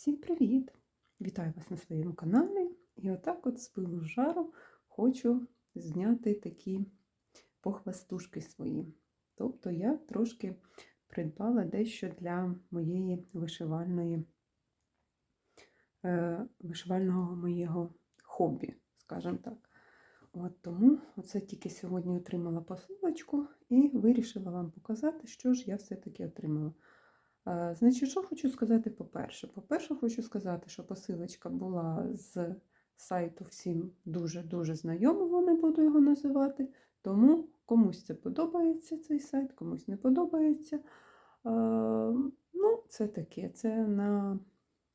Всім привіт! Вітаю вас на своєму каналі. І отак от з пилу жару хочу зняти такі похвастушки свої. Тобто я трошки придбала дещо для моєї вишивальної, е, вишивального моєго хобі, скажімо так. От Тому оце тільки сьогодні отримала посилочку і вирішила вам показати, що ж я все-таки отримала. Е, Значить, що хочу сказати по-перше? По-перше, хочу сказати, що посилочка була з сайту всім дуже-дуже знайомого, не буду його називати. Тому комусь це подобається цей сайт, комусь не подобається. Е, Ну, це таке, це на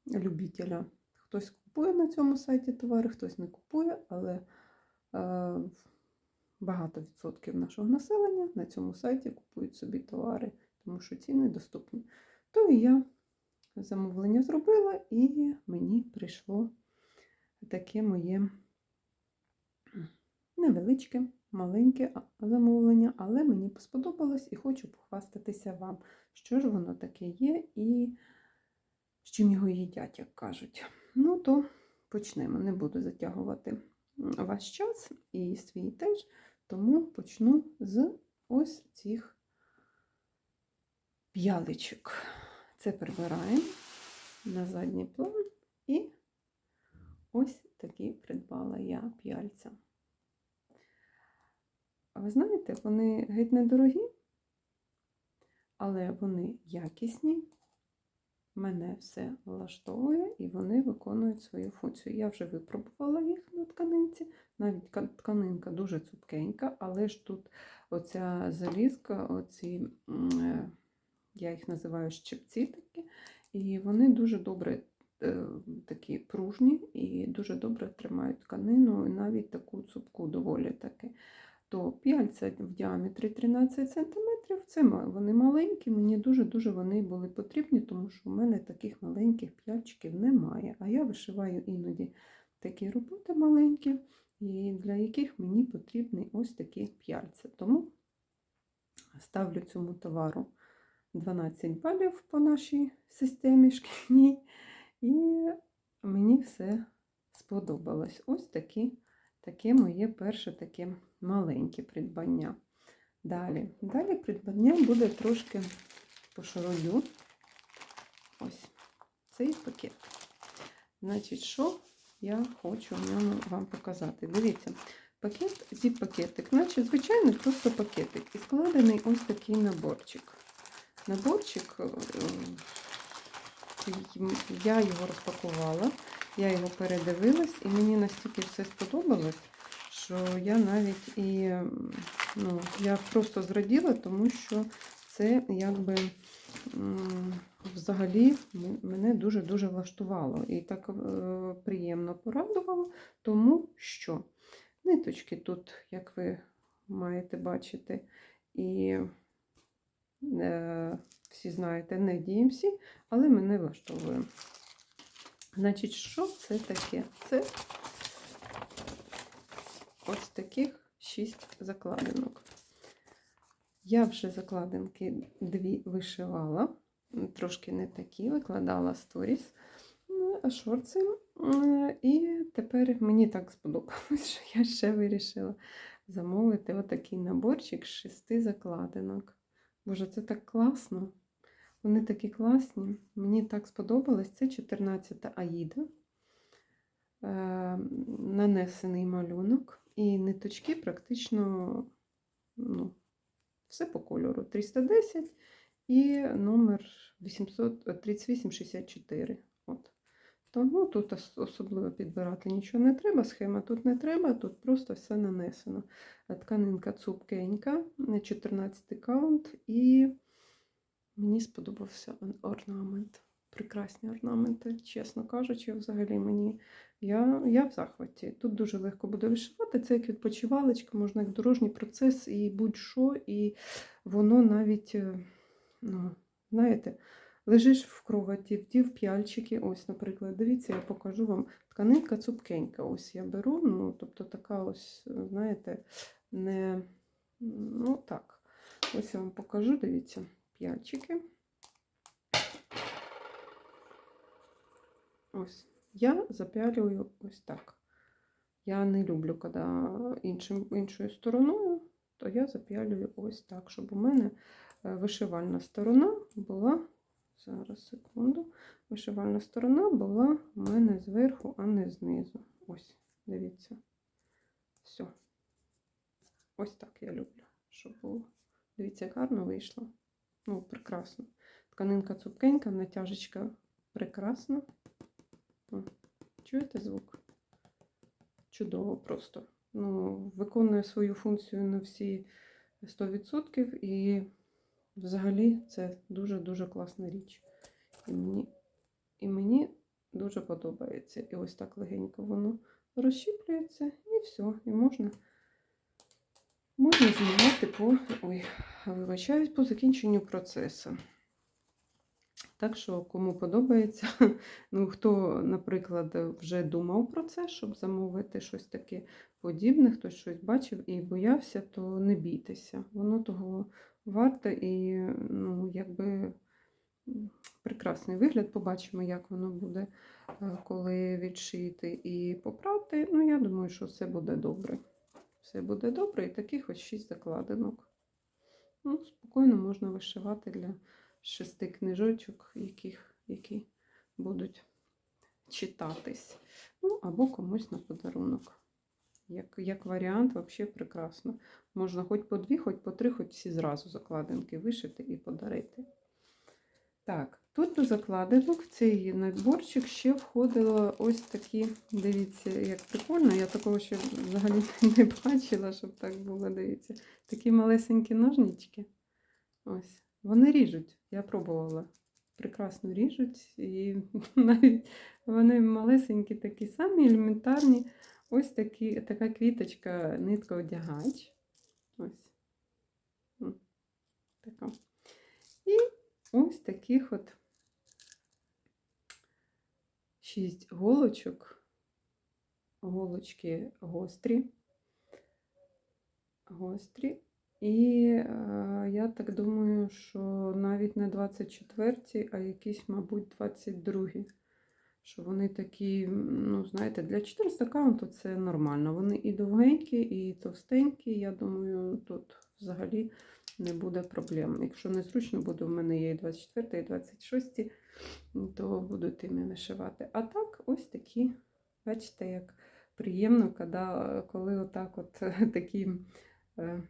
любителя. Хтось купує на цьому сайті товари, хтось не купує, але е, багато відсотків нашого населення на цьому сайті купують собі товари, тому що ціни доступні. То і я замовлення зробила, і мені прийшло таке моє невеличке, маленьке замовлення, але мені сподобалось і хочу похвастатися вам, що ж воно таке є і з чим його їдять, як кажуть. Ну, то почнемо. Не буду затягувати ваш час і свій теж, тому почну з ось цих п'яличок. Це прибираємо на задній план і ось такі придбала я п'яльця. Ви знаєте, вони геть недорогі, але вони якісні, мене все влаштовує і вони виконують свою функцію. Я вже випробувала їх на тканинці, навіть тканинка дуже цупкенька, але ж тут оця залізка, оці. Я їх називаю щепці такі, і вони дуже добре е, такі пружні і дуже добре тримають тканину, навіть таку цупку доволі таки. То п'яльця в діаметрі 13 см, це вони маленькі, мені дуже-дуже вони були потрібні, тому що в мене таких маленьких п'яльчиків немає. А я вишиваю іноді такі роботи маленькі, і для яких мені потрібні ось такі п'яльця. Тому ставлю цьому товару. 12 балів по нашій системі шкільній. І мені все сподобалось. Ось такі, таке моє перше таке маленьке придбання. Далі Далі придбання буде трошки пошаролю. Ось цей пакет. Значить, що я хочу в ньому вам показати? Дивіться, пакет, зіп-пакетик, наче звичайний просто пакетик. І складений ось такий наборчик наборчик. Е, я його розпакувала, я його передивилась, і мені настільки все сподобалось, що я навіть і ну, я просто зраділа, тому що це якби взагалі мене дуже-дуже влаштувало. І так е, приємно порадувало, тому що ниточки тут, як ви маєте бачити, і всі знаєте, не DMC, але мене влаштовує. Значить, що це таке? Це ось таких 6 закладинок. Я вже закладинки дві вишивала, трошки не такі, викладала сторіс, ну, шорти. І тепер мені так сподобалось, що я ще вирішила замовити отакий наборчик з шести закладинок. Боже, це так класно. Вони такі класні. Мені так сподобалось. Це 14-та Аїда, е, нанесений малюнок. І ниточки практично ну, все по кольору. 310 і номер 3864. От. Тому тут особливо підбирати нічого не треба, схема тут не треба, тут просто все нанесено. Тканинка цупкенька, 14 каунт, і мені сподобався орнамент. Прекрасні орнаменти, чесно кажучи, взагалі мені я я в захваті. Тут дуже легко буде вишивати. Це як відпочивалочка, можна як дорожній процес і будь-що, і воно навіть, е, ну, знаєте, Лежиш в кроваті, вдів п'яльчики. Ось, наприклад, дивіться, я покажу вам тканинка цупкенька. Ось я беру, ну, тобто така ось, знаєте, не ну так. Ось я вам покажу, дивіться, п'яльчики. Ось. Я запялюю ось так. Я не люблю, коли іншим, іншою стороною, то я запялюю ось так, щоб у мене е, вишивальна сторона була. Зараз, секунду. Вишивальна сторона була у мене зверху, а не знизу. Ось, дивіться. Все. Ось так я люблю, щоб було. Дивіться, як гарно вийшло. Ну, прекрасно. Тканинка цупкенька, натяжечка прекрасна. Чуєте звук? Чудово просто. Ну, виконує свою функцію на всі 100% і взагалі це дуже-дуже класна річ. І мені, і мені дуже подобається. І ось так легенько воно розщіплюється, і все, і можна. Можна знімати по, ой, вибачаюсь, по закінченню процесу. Так що, кому подобається, ну хто, наприклад, вже думав про це, щоб замовити щось таке подібне, хтось щось бачив і боявся, то не бійтеся. Воно того варте і ну, якби прекрасний вигляд. Побачимо, як воно буде, е, коли відшити і попрати. Ну, я думаю, що все буде добре. Все буде добре, і таких ось 6 закладинок. Ну, спокійно можна вишивати для шести книжочок, яких, які будуть читатись. Ну, або комусь на подарунок. Як, як варіант, взагалі прекрасно. Можна хоч по дві, хоч по три, хоч всі зразу закладинки вишити і подарити. Так, тут до закладинок в цей наборчик ще входило ось такі, дивіться, як прикольно. Я такого ще взагалі не бачила, щоб так було, дивіться. Такі малесенькі ножнички. Ось. Вони ріжуть, я пробувала. Прекрасно ріжуть. І навіть вони малесенькі, такі самі, елементарні. Ось такі, така квіточка, нитка одягач. Ось. Така. І ось таких от шість голочок. Голочки гострі. Гострі. І е, я так думаю, що навіть не 24, а якісь, мабуть, 22. Що вони такі, ну, знаєте, для 400 каунту це нормально. Вони і довгенькі, і товстенькі. Я думаю, тут взагалі не буде проблем. Якщо не зручно буде, у мене є і 24, і 26, то буду тими вишивати. А так, ось такі, бачите, як приємно, коли, коли отак от такі. е,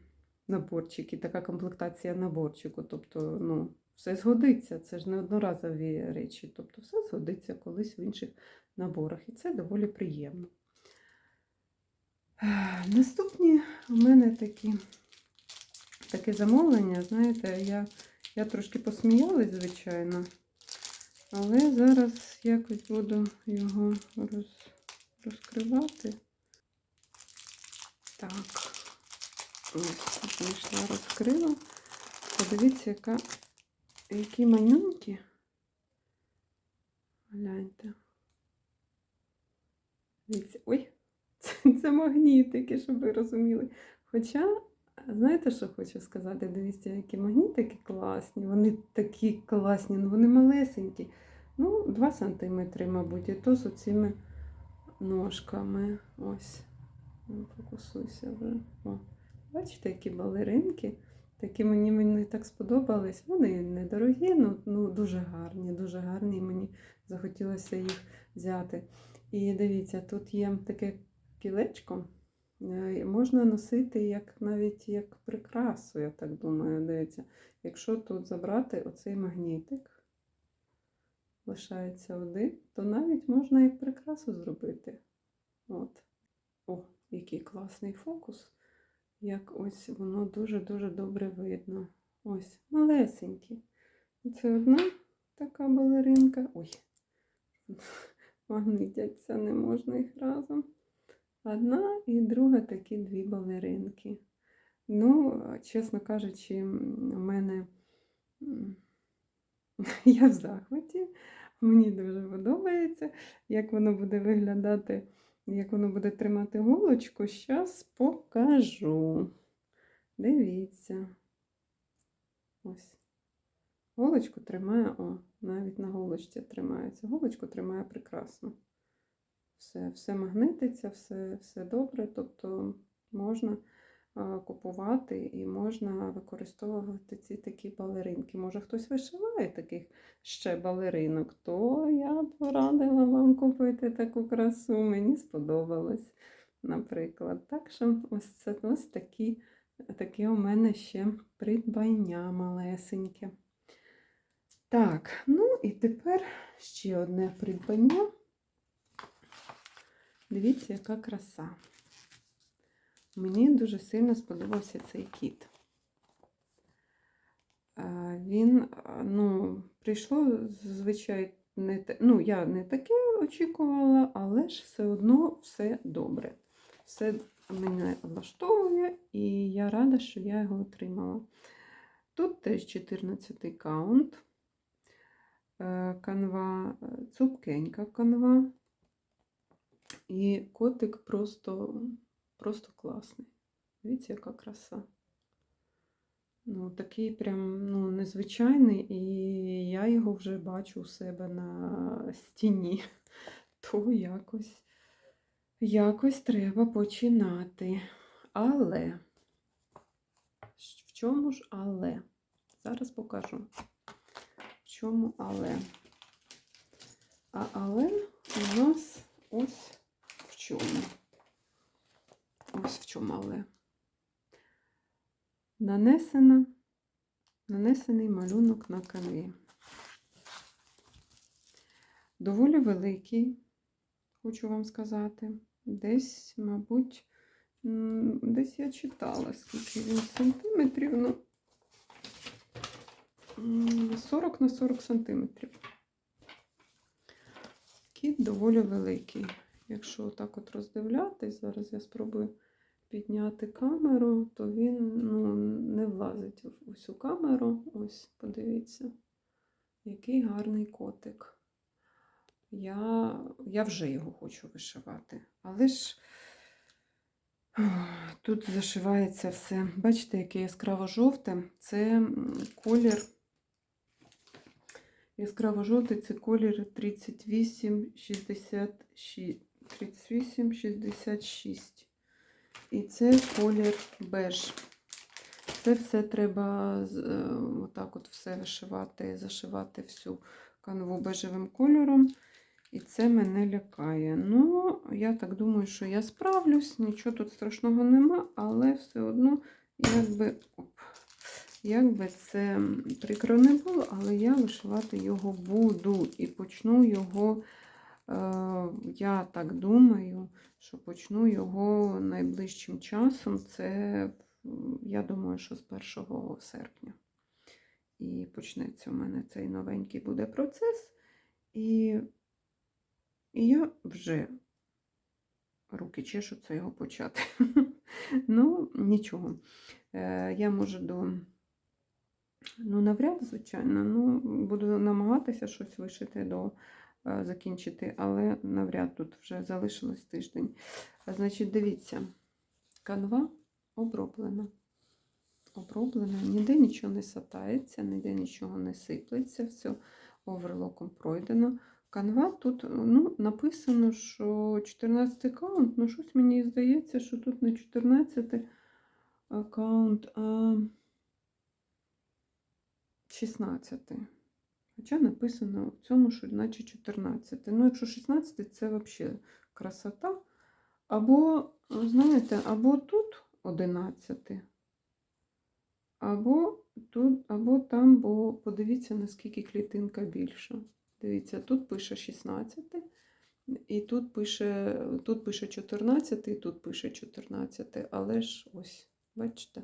наборчики, така комплектація наборчику. Тобто, ну, все згодиться, це ж не одноразові речі. Тобто, все згодиться колись в інших наборах. І це доволі приємно. Наступні у мене такі, таке замовлення, знаєте, я, я трошки посміялась, звичайно, але зараз якось буду його роз, розкривати. Так. Ось, знайшла, розкрила. Подивіться, яка, які манюнькі. Гляньте. Дивіться, ой, це, це магнітики, щоб ви розуміли. Хоча, знаєте, що хочу сказати? Дивіться, які магнітики класні. Вони такі класні, ну вони малесенькі. Ну, 2 см, мабуть, і то з оцими ножками. Ось. Ну, Фокусуйся вже. О. Бачите, які балеринки. Такі мені мені так сподобались. Вони недорогі, ну, ну дуже гарні, дуже гарні. і Мені захотілося їх взяти. І дивіться, тут є таке кілечко. е, Можна носити як навіть як прикрасу, я так думаю. Дивіться, якщо тут забрати оцей магнітик, лишається один, то навіть можна як прикрасу зробити. От. О, який класний фокус як ось воно дуже-дуже добре видно. Ось, малесенькі. Це одна така балеринка. Ой, магнитяться, не можна їх разом. Одна і друга такі дві балеринки. Ну, чесно кажучи, у мене я в захваті. Мені дуже подобається, як воно буде виглядати як воно буде тримати голочку, зараз покажу. Дивіться. Ось. Голочку тримає, о, навіть на голочці тримається. Голочку тримає прекрасно. Все, все магнититься, все, все добре, тобто можна купувати і можна використовувати ці такі балеринки. Може, хтось вишиває таких ще балеринок, то я б порадила вам купити таку красу. Мені сподобалось, наприклад. Так що ось це ось такі, такі у мене ще придбання малесеньке. Так, ну і тепер ще одне придбання. Дивіться, яка краса. Мені дуже сильно сподобався цей кіт. Е, Він, е, ну, прийшло, звичайно, не ну, я не таке очікувала, але ж все одно все добре. Все мене влаштовує, і я рада, що я його отримала. Тут теж 14 каунт. Е, Канва, цупкенька канва. І котик просто, просто класний. Дивіться, яка краса. Ну, такий прям ну, незвичайний, і я його вже бачу у себе на стіні. То якось, якось треба починати. Але, в чому ж але? Зараз покажу. В чому але? А але у нас ось в чому. Ось в чому але. Нанесена, нанесений малюнок на канві. Доволі великий, хочу вам сказати. Десь, мабуть, десь я читала, скільки він сантиметрів, ну, 40 на 40 сантиметрів. Кіт доволі великий. Якщо так от роздивлятись, зараз я спробую підняти камеру, то він ну, не влазить в усю камеру. Ось, подивіться, який гарний котик. Я, я вже його хочу вишивати. Але ж тут зашивається все. Бачите, яке яскраво жовте. Це колір. Яскраво жовтий це колір 38, 66. 38, 66. І це колір беж. Це все треба е, отак от все вишивати, зашивати всю канву бежевим кольором. І це мене лякає. Ну, я так думаю, що я справлюсь, нічого тут страшного нема, але все одно, якби, оп, якби це прикро не було, але я вишивати його буду і почну його. Е, Я так думаю, що почну його найближчим часом. Це, я думаю, що з 1 серпня. І почнеться у мене цей новенький буде процес. І, і я вже руки чешуться його почати. ну, нічого. Е, Я можу до. Ну, навряд, звичайно, ну, буду намагатися щось вишити до закінчити, але навряд тут вже залишилось тиждень. Значить, дивіться, канва оброблена. Оброблена, ніде нічого не сатається, ніде нічого не сиплеться, все оверлоком пройдено. Канва тут ну, написано, що 14 аккаунт, ну щось мені здається, що тут не 14 аккаунт, а 16. Хоча написано в цьому, що наче 14. Ну, якщо 16, це взагалі красота. Або, знаєте, або тут 11, або тут, або там, бо подивіться, наскільки клітинка більша. Дивіться, тут пише 16, і тут пише, тут пише 14, і тут пише 14. Але ж ось, бачите,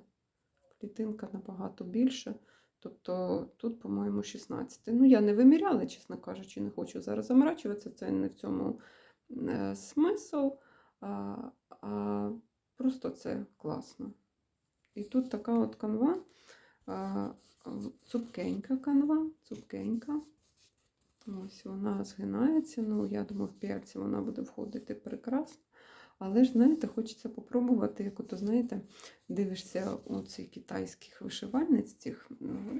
клітинка набагато більша. Тобто тут, по-моєму, 16. Ну, я не виміряла, чесно кажучи, не хочу зараз заморачуватися, це не в цьому е, смисл, а, а просто це класно. І тут така от канва, а, цупкенька канва, цупкенька. Ось вона згинається. Ну, я думаю, в піарці вона буде входити прекрасно. Але ж, знаєте, хочеться попробувати, як ото, знаєте, дивишся у цих китайських вишивальниць, цих,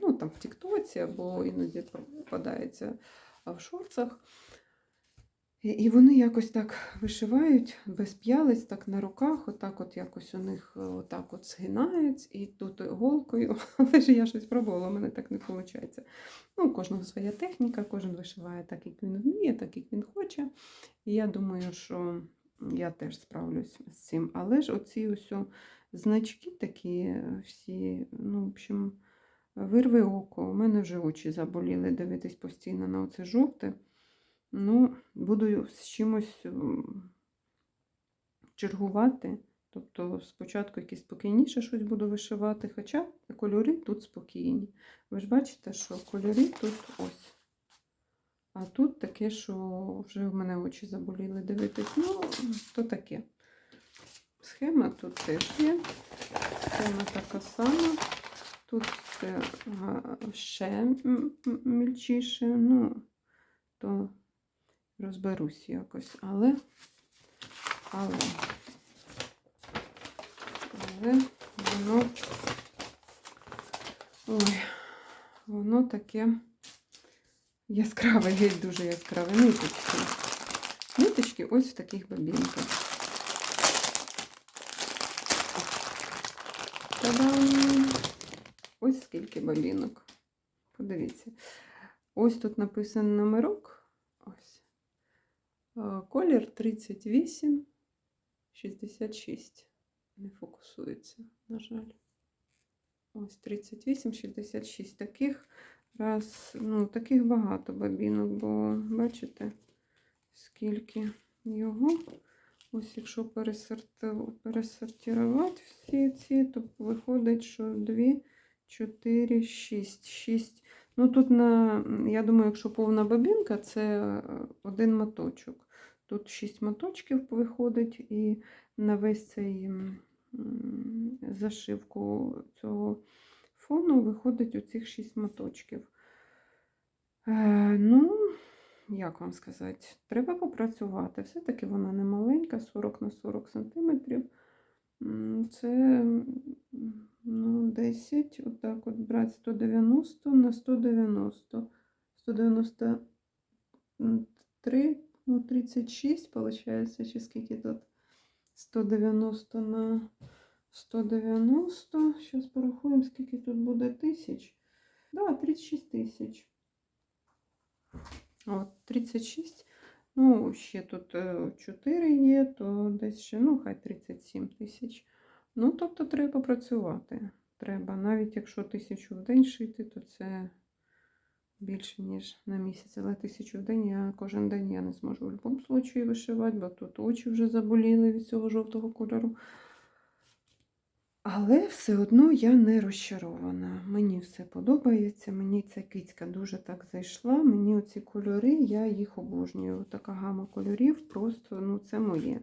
ну там в Тіктоці або іноді попадається в шорцах. І, вони якось так вишивають без п'ялиць, так на руках, отак от якось у них е, отак от згинають, і тут голкою, але ж я щось пробувала, у мене так не виходить. Ну, у кожного своя техніка, кожен вишиває так, як він вміє, так, як він хоче. І я думаю, що я теж справлюсь з цим. Але ж оці ось значки такі е, всі, ну, в общем, вирви око. У мене вже очі заболіли дивитись постійно на оце жовте. Ну, буду з чимось чергувати. Тобто спочатку якесь спокійніше щось буду вишивати, хоча кольори тут спокійні. Ви ж бачите, що кольори тут ось. А тут таке, що вже в мене очі заболіли дивитись. Ну, то таке. Схема тут теж є. Схема така сама. Тут все ще мільчіше. Ну, то розберусь якось. Але, але, але воно, ой, воно таке яскраве, геть дуже яскраве. Ниточки. Ниточки ось в таких бабінках. Та-дам! Ось скільки бабінок. Подивіться. Ось тут написано номерок. Ось. Колір 38, 66. Не фокусується, на жаль. Ось 38, 66 таких. Раз, ну, таких багато бабінок, бо бачите, скільки його. Ось якщо пересортувати всі ці, то виходить, що 2, 4, 6. 6. Ну тут на, я думаю, якщо повна бабінка, це е, один моточок. Тут 6 моточків виходить, і на весь цей зашивку цього фону виходить оцих 6 моточків. Е, ну, як вам сказати, треба попрацювати. Все-таки вона не маленька, 40 на 40 сантиметрів. Це ну, 10, отак от брати 190 на 190. 193, ну 36, виходить, чи скільки тут? 190 на 190. Зараз порахуємо, скільки тут буде тисяч. Да, 36 тисяч. От, 36. Ну, ще тут 4 є, то десь ще, ну, хай 37 тисяч. Ну, тобто треба працювати. Треба. Навіть якщо тисячу в день шити, то це більше, ніж на місяць. Але тисячу в день я кожен день я не зможу в будь-якому випадку вишивати, бо тут очі вже заболіли від цього жовтого кольору. Але все одно я не розчарована. Мені все подобається. Мені ця кицька дуже так зайшла. Мені оці кольори, я їх обожнюю. Така гама кольорів, просто ну, це моє.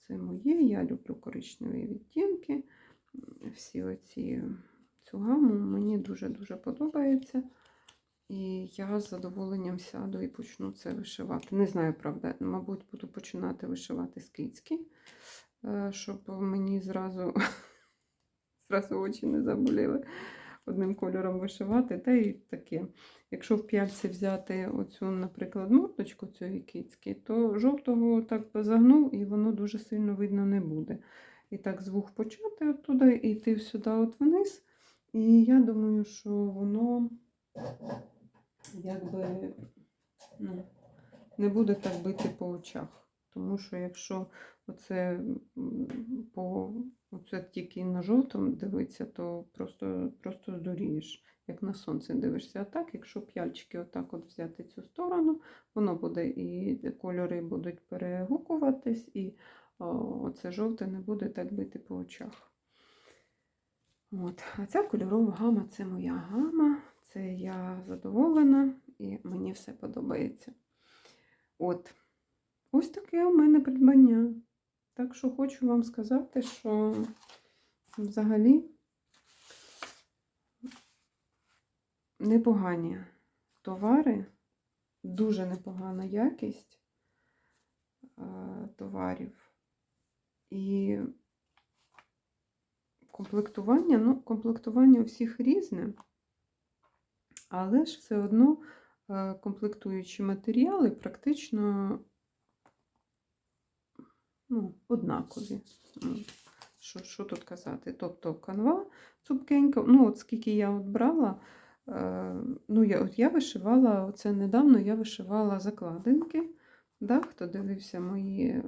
Це моє. Я люблю коричневі відтінки. Всі оці цю гаму мені дуже-дуже подобається. І я з задоволенням сяду і почну це вишивати. Не знаю, правда, мабуть, буду починати вишивати скидські, е, щоб мені зразу зразу очі не заболіли одним кольором вишивати. Та й таке. Якщо в п'яльці взяти оцю, наприклад, мордочку цієї кицьки, то жовтого так загнув і воно дуже сильно видно не буде. І так звук почати оттуда, і йти сюди от вниз. І я думаю, що воно якби ну, не буде так бити по очах. Тому що якщо оце по оце тільки на жовтому дивиться, то просто, просто здурієш, як на сонце дивишся. А так, якщо п'яльчики отак от взяти цю сторону, воно буде і кольори будуть перегукуватись, і оце жовте не буде так бити по очах. От. А ця кольорова гама це моя гама, це я задоволена і мені все подобається. От. Ось таке у мене придбання. Так що хочу вам сказати, що взагалі непогані товари, дуже непогана якість е, товарів. І комплектування, ну, комплектування у всіх різне, але ж все одно е, комплектуючі матеріали практично ну, однакові. Що, що тут казати? Тобто канва цупкенька, ну от скільки я от брала, е, ну я, от я вишивала, оце недавно я вишивала закладинки. Да, хто дивився мої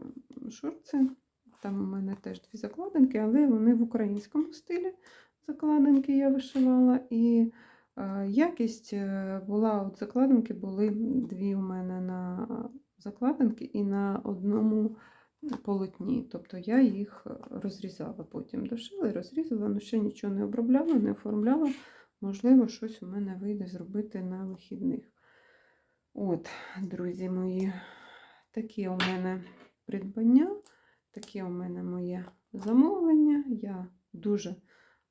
шорти, там у мене теж дві закладинки, але вони в українському стилі закладинки я вишивала. І е, якість е, була, от закладинки були дві у мене на закладинки і на одному полотні. Тобто я їх розрізала потім дошила і розрізала, але ще нічого не обробляла, не оформляла. Можливо, щось у мене вийде зробити на вихідних. От, друзі мої, такі у мене придбання, таке у мене моє замовлення. Я дуже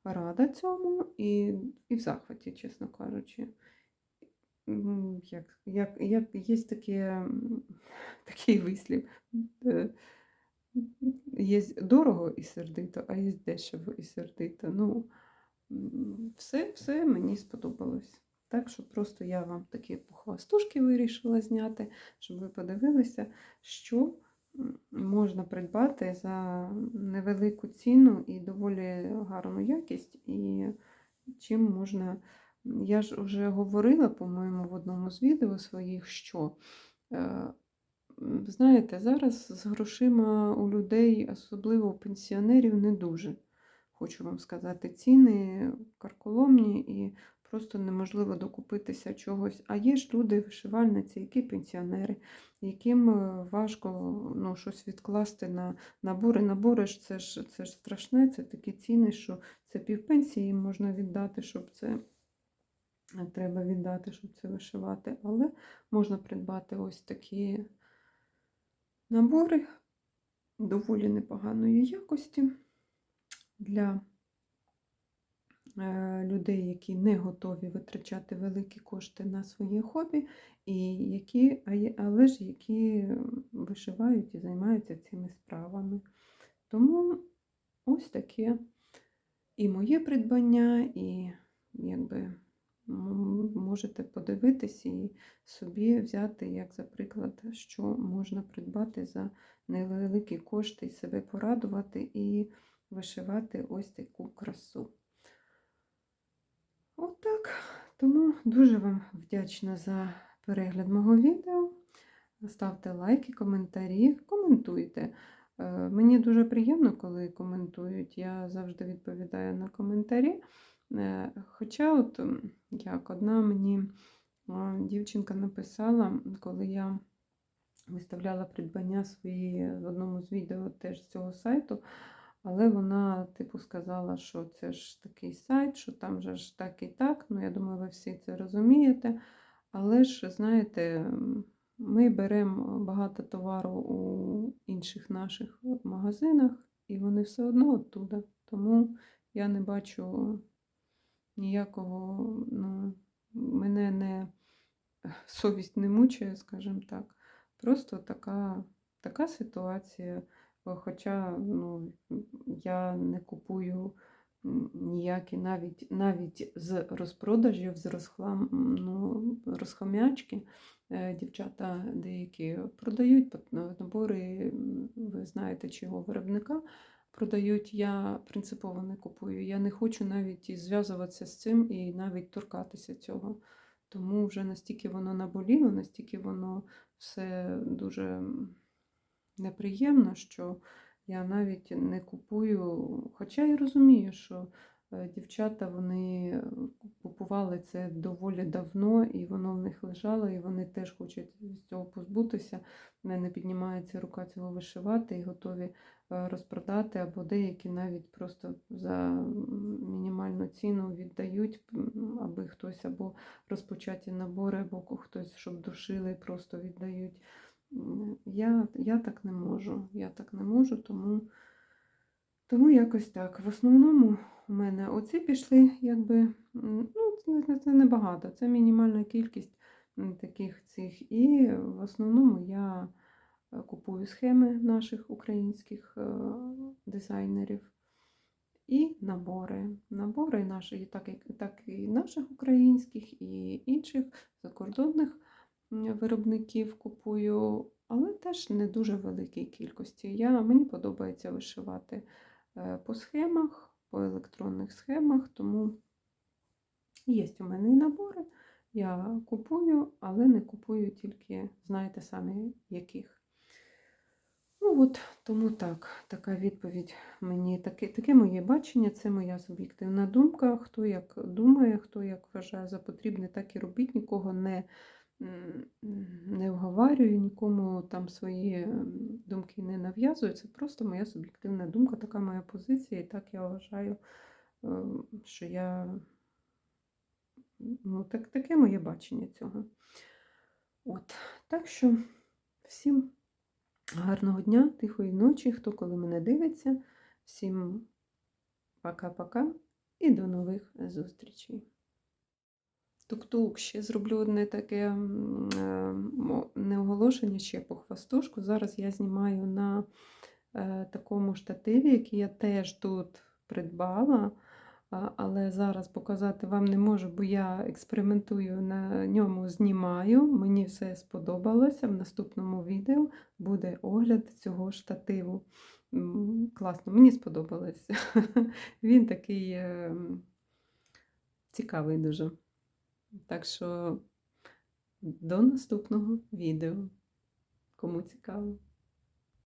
рада цьому і, і в захваті, чесно кажучи. Як, як, як є таке, такий вислів. Є дорого і сердито, а є дешево і сердито. Ну, все, все мені сподобалось. Так що просто я вам такі похвастушки вирішила зняти, щоб ви подивилися, що можна придбати за невелику ціну і доволі гарну якість, і чим можна. Я ж вже говорила, по-моєму, в одному з відео своїх, що е, знаєте, зараз з грошима у людей, особливо у пенсіонерів, не дуже. Хочу вам сказати, ціни карколомні і просто неможливо докупитися чогось. А є ж люди, вишивальниці, які пенсіонери, яким е, важко ну, щось відкласти на набори. Набори ж це ж це ж страшне, це такі ціни, що це півпенсії їм можна віддати, щоб це е, треба віддати, щоб це вишивати. Але можна придбати ось такі набори доволі непоганої якості для е, людей, які не готові витрачати великі кошти на своє хобі, і які, але ж які вишивають і займаються цими справами. Тому ось таке і моє придбання, і якби можете подивитись і собі взяти, як за приклад, що можна придбати за невеликі кошти і себе порадувати і вишивати ось таку красу. Отак. Тому дуже вам вдячна за перегляд мого відео. Ставте лайки, коментарі, коментуйте. Е, Мені дуже приємно, коли коментують. Я завжди відповідаю на коментарі. Е, Хоча, от як одна мені дівчинка написала, коли я виставляла придбання свої в одному з відео теж з цього сайту, але вона, типу, сказала, що це ж такий сайт, що там же ж так і так. Ну, я думаю, ви всі це розумієте. Але ж, знаєте, ми беремо багато товару у інших наших магазинах, і вони все одно оттуда. Тому я не бачу ніякого, ну, мене не совість не мучає, скажімо так. Просто така, така ситуація. Хоча ну, я не купую ніякі навіть, навіть з розпродажів, з розхлам, ну, розхомячки. Е, Дівчата деякі продають набори, ви знаєте, чого виробника продають. Я принципово не купую. Я не хочу навіть зв'язуватися з цим і навіть торкатися цього. Тому вже настільки воно наболіло, настільки воно все дуже неприємно, що я навіть не купую. Хоча я розумію, що е, дівчата вони купували це доволі давно, і воно в них лежало, і вони теж хочуть з цього позбутися. В мене піднімається рука цього вишивати і готові розпродати, або деякі навіть просто за мінімальну ціну віддають, аби хтось або розпочаті набори, або хтось, щоб душили, просто віддають. Я, я так не можу. Я так не можу, тому, тому якось так. В основному у мене оці пішли, якби, ну, це, небагато, це мінімальна кількість таких цих. І в основному я е, купую схеми наших українських е, дизайнерів. І набори. Набори наші, так, так і наших українських, і інших закордонних виробників купую, але теж не дуже великій кількості. Я, мені подобається вишивати е, по схемах, по електронних схемах, тому є у мене і набори. Я купую, але не купую тільки, знаєте самі, яких. Ну от, тому так, така відповідь мені, таке, таке моє бачення, це моя суб'єктивна думка. Хто як думає, хто як вважає за потрібне, так і робіть, нікого не, не вговарюю, нікому там свої думки не нав'язую. Це просто моя суб'єктивна думка, така моя позиція, і так я вважаю, е, що я ну, так, таке моє бачення цього. От, так що всім. Гарного дня, тихої ночі, хто коли мене дивиться. Всім пока-пока і до нових зустрічей. Тук-тук, ще зроблю одне таке е, мо- не оголошення, ще похвастушку. Зараз я знімаю на е, такому штативі, який я теж тут придбала. Але зараз показати вам не можу, бо я експериментую на ньому, знімаю. Мені все сподобалося. В наступному відео буде огляд цього штативу. Класно, мені сподобалось. Він такий е, цікавий дуже. Так що до наступного відео. Кому цікаво.